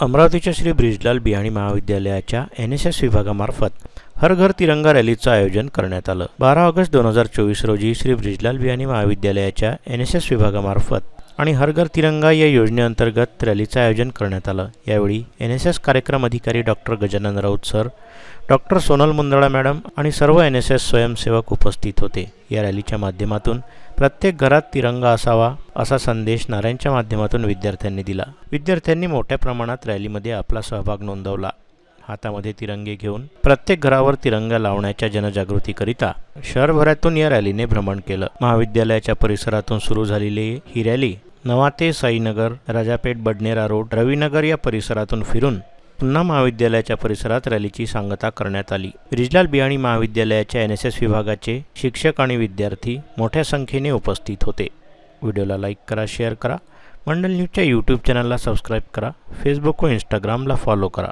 अमरावतीच्या श्री ब्रिजलाल बियाणी महाविद्यालयाच्या N S S विभागामार्फत हर घर तिरंगा रॅलीचं आयोजन करण्यात आलं. बारा ऑगस्ट दोन हजार चोवीस रोजी श्री ब्रिजलाल बियाणी महाविद्यालयाच्या एन एस एस विभागामार्फत आणि हर घर तिरंगा या योजनेअंतर्गत रॅलीचं आयोजन करण्यात आलं. यावेळी एन एस एस कार्यक्रम अधिकारी doctor Gajanan Raut sir doctor Sonal Mundala madam आणि सर्व एन एस एस स्वयंसेवक उपस्थित होते. या रॅलीच्या माध्यमातून प्रत्येक घरात तिरंगा असावा असा संदेश नारायणच्या माध्यमातून विद्यार्थ्यांनी दिला. विद्यार्थ्यांनी मोठ्या प्रमाणात रॅलीमध्ये आपला सहभाग नोंदवला. हातामध्ये तिरंगे घेऊन प्रत्येक घरावर तिरंगा लावण्याच्या जनजागृतीकरिता शहरभरातून या रॅलीने भ्रमण केलं. महाविद्यालयाच्या परिसरातून सुरू झालेली ही रॅली नवाते साईनगर राजापेठ बडनेरा रोड रविनगर या परिसरातून फिरून पुन्हा महाविद्यालयाच्या परिसरात रॅलीची सांगता करण्यात आली. रिजलाल बियाणी महाविद्यालयाच्या एन एस एस विभागाचे शिक्षक आणि विद्यार्थी मोठ्या संख्येने उपस्थित होते. व्हिडिओला लाईक करा शेअर करा. मंडल न्यूजच्या यूट्यूब चॅनलला सबस्क्राईब करा. फेसबुक व इंस्टाग्रामला फॉलो करा.